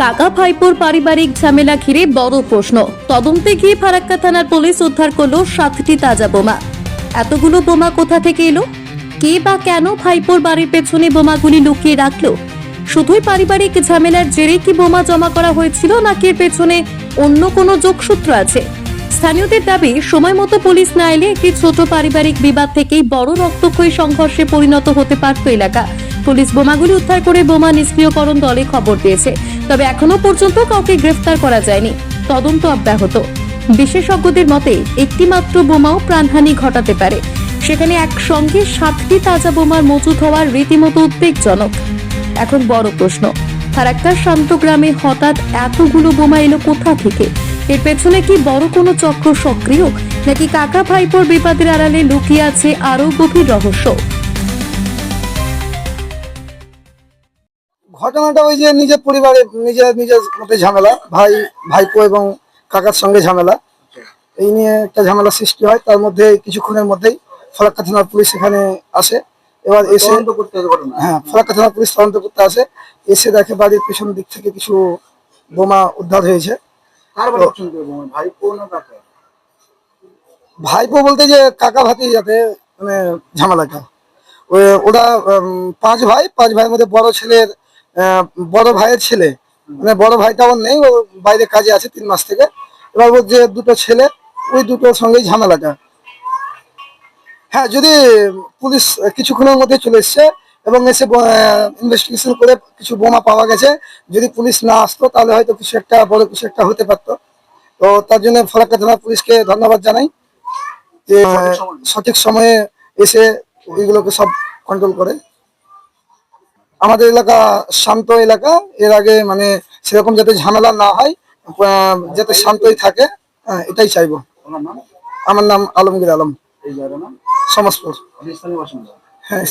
কাকা ভাইপোর পারিবারিক ঝামেলা ঘিরে বড় প্রশ্ন। তদন্তে গিয়ে ফারাক্কা থানার পুলিশ উদ্ধার করল সাতটি তাজা বোমা। এতগুলো বোমা কোথা থেকে এলো? কে বা কেন ভাইপোর বাড়ির পেছনে বোমাগুলি লুকিয়ে রাখল? শুধুই পারিবারিক ঝামেলার জেরে কি বোমা জমা করা হয়েছিল নাকি এর পেছনে অন্য কোনো যোগসূত্র আছে? স্থানীয়দের দাবি, সময় মতো পুলিশ না এলে একটি ছোট পারিবারিক বিবাদ থেকেই বড় রক্তক্ষয়ী সংঘর্ষে পরিণত হতে পারত এলাকা। পুলিশ বোমাগুলি উদ্ধার করে বোমা নিষ্ক্রিয়করণ দলে খবর দিয়েছে। তবে এখনও পর্যন্ত কাউকে গ্রেফতার করা যায়নি। তদন্ত অব্যাহত। বিশেষজ্ঞদের মতে একটি মাত্র বোমাও প্রাণহানি ঘটাতে পারে। সেখানে একসঙ্গে সাতটি তাজা বোমার মজুত হওয়ার রীতিমতো উদ্বেগজনক। এখন বড় প্রশ্ন, ফারাক্কার শান্ত গ্রামে হঠাৎ এতগুলো বোমা এলো কোথা থেকে? এর পেছনে কি বড় কোনো চক্র সক্রিয়? নাকি কাকা ভাইপোর বিপাদের আড়ালে লুকিয়ে আছে আরও গভীর রহস্য? ঘটনাটা ওই যে নিজের পরিবারে নিজের নিজের মধ্যে ঝামেলা ভাই ভাইপো এবং কাকার সঙ্গে ঝামেলা। এই নিয়ে একটা ঝামেলা সৃষ্টি হয় তার মধ্যে কিছুক্ষণের মধ্যেই ফলাক্কা থানার পুলিশ এখানে আসে। এবার এসে হ্যাঁ ফলাক্কা থানার পুলিশ তদন্ত করতে আসে। এসে দেখে বাড়ির পিছন দিক থেকে কিছু বোমা উদ্ধার হয়েছে। ভাইপো বলতে যে কাকা ভাতি যাতে মানে ঝামেলাটা। ওরা পাঁচ ভাই পাঁচ ভাইয়ের মধ্যে বড় ছেলের বড় ভাইয়ের ছেলে। মানে বড় ভাইটা ওর নেই ও বাইরে কাজে আছে তিন মাস থেকে। এবার ওর যে দুটো ছেলে ওই দুটোর সঙ্গেই ঝামেলাটা। হ্যাঁ যদি পুলিশ কিছুক্ষণের মধ্যে চলে এসছে এবং এসে ইনভেস্টিগেশন করে কিছু বোমা পাওয়া গেছে যদি পুলিশ না আসতো তাহলে হয়তো কিছু একটা বড় কিছু একটা হতে পারতো। তো তার জন্য ফলাক্কা থানা পুলিশকে ধন্যবাদ জানাই যে সঠিক সময়ে এসে এগুলোকে সব কন্ট্রোল করে। আমাদের এলাকা শান্ত এলাকা। এর আগে মানে সেরকম যাতে ঝামেলা না হয় যাতে শান্তই থাকে হ্যাঁ, এটাই চাইব। আমার নাম আলমগীর আলম। সমাজপুর হ্যাঁ।